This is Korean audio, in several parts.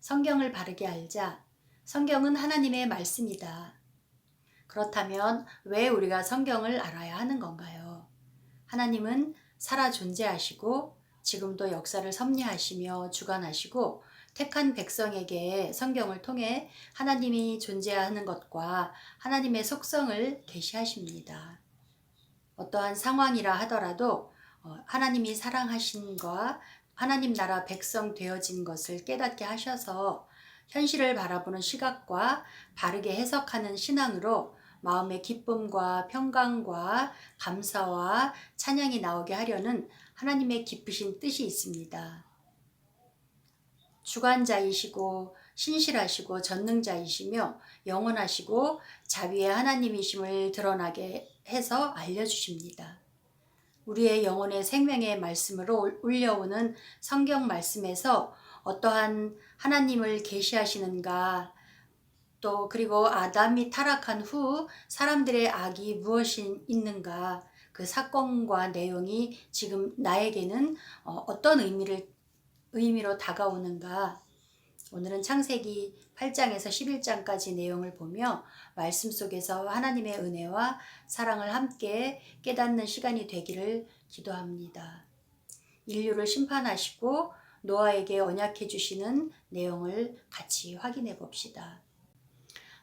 성경을 바르게 알자. 성경은 하나님의 말씀이다. 그렇다면 왜 우리가 성경을 알아야 하는 건가요? 하나님은 살아 존재하시고 지금도 역사를 섭리하시며 주관하시고 택한 백성에게 성경을 통해 하나님이 존재하는 것과 하나님의 속성을 계시하십니다. 어떠한 상황이라 하더라도 어, 하나님이 사랑하신과 하나님 나라 백성 되어진 것을 깨닫게 하셔서 현실을 바라보는 시각과 바르게 해석하는 신앙으로 마음의 기쁨과 평강과 감사와 찬양이 나오게 하려는 하나님의 깊으신 뜻이 있습니다. 주관자이시고 신실하시고 전능자이시며 영원하시고 자비의 하나님이심을 드러나게 해서 알려주십니다. 우리의 영혼의 생명의 말씀으로 울려오는 성경 말씀에서 어떠한 하나님을 계시하시는가 또 그리고 아담이 타락한 후 사람들의 악이 무엇이 있는가 그 사건과 내용이 지금 나에게는 어, 어떤 의미를 의미로 다가오는가 오늘은 창세기 8장에서 11장까지 내용을 보며 말씀 속에서 하나님의 은혜와 사랑을 함께 깨닫는 시간이 되기를 기도합니다. 인류를 심판하시고 노아에게 언약해 주시는 내용을 같이 확인해 봅시다.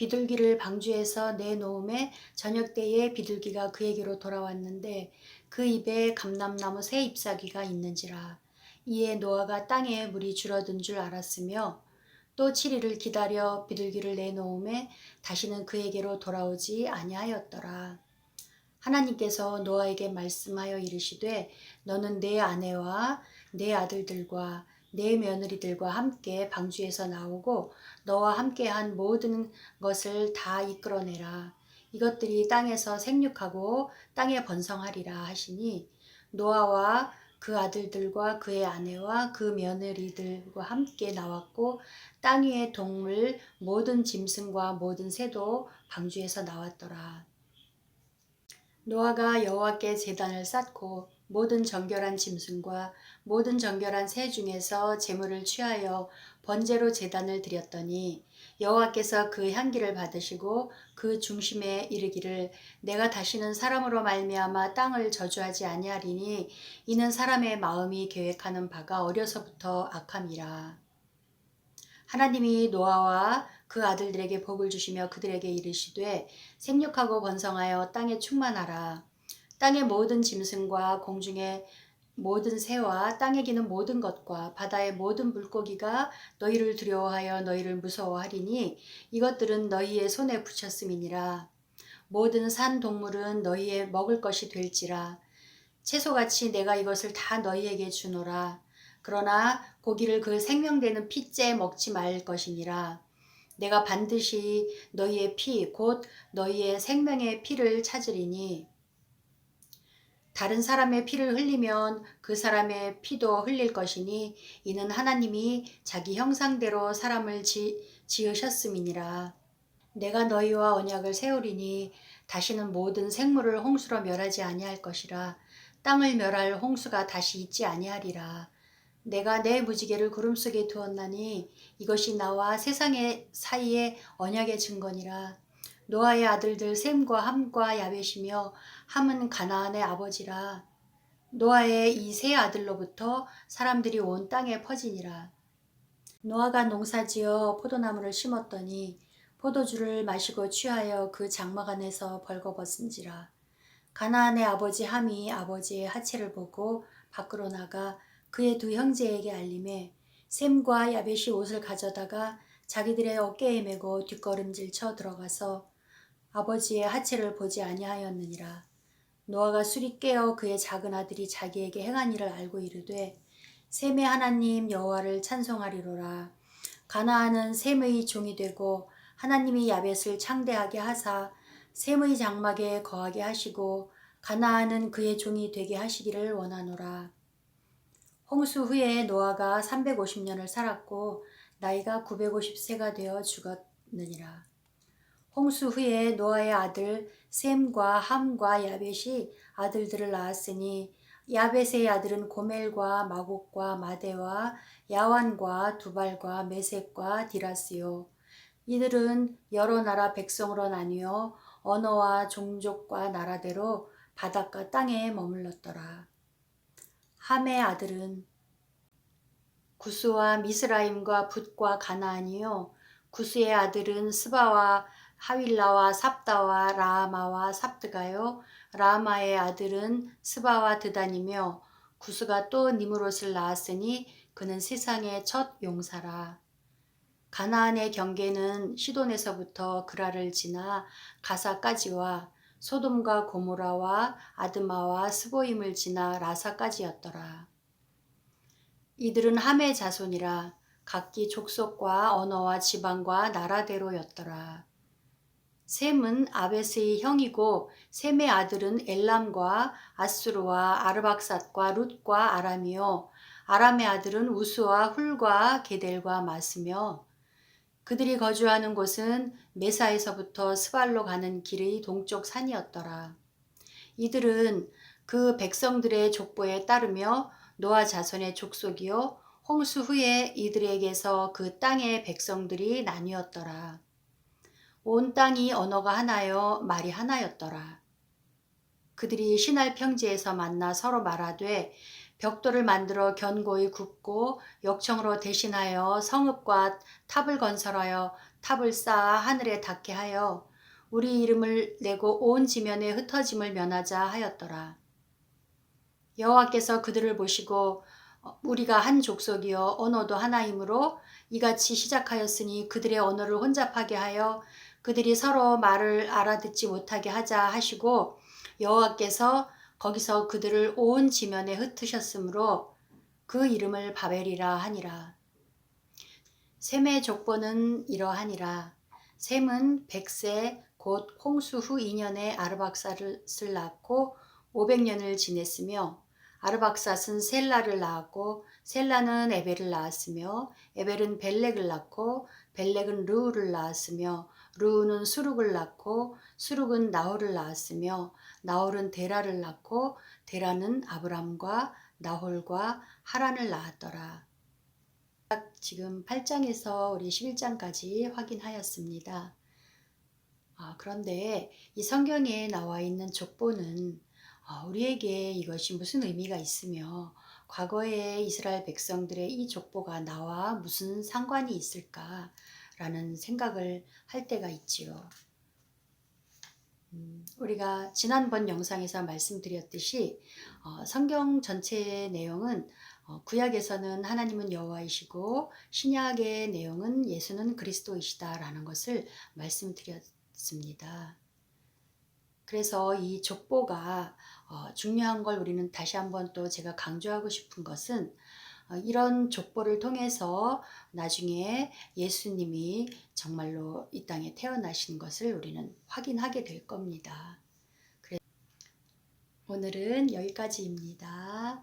비둘기를 방주에서 내놓음에 저녁 때에 비둘기가 그에게로 돌아왔는데 그 입에 감람나무 새 잎사귀가 있는지라 이에 노아가 땅에 물이 줄어든 줄 알았으며 또 7일을 기다려 비둘기를 내놓음에 다시는 그에게로 돌아오지 아니하였더라. 하나님께서 노아에게 말씀하여 이르시되 너는 내 아내와 내 아들들과 내 며느리들과 함께 방주에서 나오고 너와 함께한 모든 것을 다 이끌어내라. 이것들이 땅에서 생육하고 땅에 번성하리라 하시니 노아와 그 아들들과 그의 아내와 그 며느리들과 함께 나왔고 땅 위의 동물 모든 짐승과 모든 새도 방주에서 나왔더라. 노아가 여호와께 제단을 쌓고 모든 정결한 짐승과 모든 정결한 새 중에서 제물을 취하여 번제로 제단을 드렸더니 여호와께서 그 향기를 받으시고 그 중심에 이르기를 내가 다시는 사람으로 말미암아 땅을 저주하지 아니하리니 이는 사람의 마음이 계획하는 바가 어려서부터 악함이라. 하나님이 노아와 그 아들들에게 복을 주시며 그들에게 이르시되 생육하고 번성하여 땅에 충만하라. 땅의 모든 짐승과 공중의 모든 새와 땅에 기는 모든 것과 바다의 모든 물고기가 너희를 두려워하여 너희를 무서워하리니 이것들은 너희의 손에 붙였음이니라. 모든 산 동물은 너희의 먹을 것이 될지라. 채소같이 내가 이것을 다 너희에게 주노라. 그러나 고기를 그 생명되는 피째 먹지 말 것이니라. 내가 반드시 너희의 피, 곧 너희의 생명의 피를 찾으리니 다른 사람의 피를 흘리면 그 사람의 피도 흘릴 것이니 이는 하나님이 자기 형상대로 사람을 지, 지으셨음이니라. 내가 너희와 언약을 세우리니 다시는 모든 생물을 홍수로 멸하지 아니할 것이라. 땅을 멸할 홍수가 다시 있지 아니하리라. 내가 내 무지개를 구름 속에 두었나니 이것이 나와 세상의 사이에 언약의 증거니라. 노아의 아들들 셈과 함과 야벳이며 함은 가나안의 아버지라. 노아의 이 세 아들로부터 사람들이 온 땅에 퍼지니라. 노아가 농사지어 포도나무를 심었더니 포도주를 마시고 취하여 그 장막 안에서 벌거벗은지라. 가나안의 아버지 함이 아버지의 하체를 보고 밖으로 나가 그의 두 형제에게 알림해 셈과 야벳이 옷을 가져다가 자기들의 어깨에 메고 뒷걸음질 쳐 들어가서 아버지의 하체를 보지 아니하였느니라. 노아가 술이 깨어 그의 작은 아들이 자기에게 행한 일을 알고 이르되 셈의 하나님 여호와를 찬송하리로라. 가나안은 셈의 종이 되고 하나님이 야벳을 창대하게 하사 셈의 장막에 거하게 하시고 가나안은 그의 종이 되게 하시기를 원하노라. 홍수 후에 노아가 350년을 살았고 나이가 950세가 되어 죽었느니라. 홍수 후에 노아의 아들 셈과 함과 야벳이 아들들을 낳았으니 야벳의 아들은 고멜과 마곡과 마대와 야완과 두발과 메색과 디라스요. 이들은 여러 나라 백성으로 나뉘어 언어와 종족과 나라대로 바닷가 땅에 머물렀더라. 함의 아들은 구스와 미스라임과 붓과 가나안이요. 구스의 아들은 스바와 하윌라와 삽다와 라마와 삽드가요. 라마의 아들은 스바와 드단이며 구스가 또 니무롯을 낳았으니 그는 세상의 첫 용사라. 가나안의 경계는 시돈에서부터 그라를 지나 가사까지와 소돔과 고모라와 아드마와 스보임을 지나 라사까지였더라. 이들은 함의 자손이라 각기 족속과 언어와 지방과 나라대로였더라. 셈은 아벳의 형이고 셈의 아들은 엘람과 아수르와 아르박삿과 룻과 아람이요 아람의 아들은 우스와 훌과 게델과 마스며 그들이 거주하는 곳은 메사에서부터 스발로 가는 길의 동쪽 산이었더라. 이들은 그 백성들의 족보에 따르며 노아 자손의 족속이요 홍수 후에 이들에게서 그 땅의 백성들이 나뉘었더라. 온 땅이 언어가 하나요 말이 하나였더라. 그들이 신할 평지에서 만나 서로 말하되 벽돌을 만들어 견고히 굽고 역청으로 대신하여 성읍과 탑을 건설하여 탑을 쌓아 하늘에 닿게 하여 우리 이름을 내고 온 지면에 흩어짐을 면하자 하였더라. 여호와께서 그들을 보시고 어, 우리가 한 족속이요 언어도 하나이므로 이같이 시작하였으니 그들의 언어를 혼잡하게 하여 그들이 서로 말을 알아듣지 못하게 하자 하시고 여호와께서 거기서 그들을 온 지면에 흩으셨으므로 그 이름을 바벨이라 하니라. 셈의 족보는 이러하니라. 셈은 백세 곧 홍수 후 2년에 아르박사를 낳고 500년을 지냈으며 아르박삿은 셀라를 낳았고 셀라는 에벨을 낳았으며 에벨은 벨렉을 낳고 벨렉은 르우를 낳았으며 르우는 수룩을 낳고 수룩은 나홀을 낳았으며 나홀은 데라를 낳고 데라는 아브람과 나홀과 하란을 낳았더라. 지금 8장에서 우리 11장까지 확인하였습니다. 아, 그런데 이 성경에 나와 있는 족보는 아, 우리에게 이것이 무슨 의미가 있으며 과거에 이스라엘 백성들의 이 족보가 나와 무슨 상관이 있을까 라는 생각을 할 때가 있지요. 음, 우리가 지난번 영상에서 말씀드렸듯이 어, 성경 전체의 내용은 어, 구약에서는 하나님은 여호와이시고 신약의 내용은 예수는 그리스도이시다라는 것을 말씀드렸습니다. 그래서 이 족보가 어, 중요한 걸 우리는 다시 한번 또 제가 강조하고 싶은 것은 어, 이런 족보를 통해서 나중에 예수님이 정말로 이 땅에 태어나신 것을 우리는 확인하게 될 겁니다. 오늘은 여기까지입니다.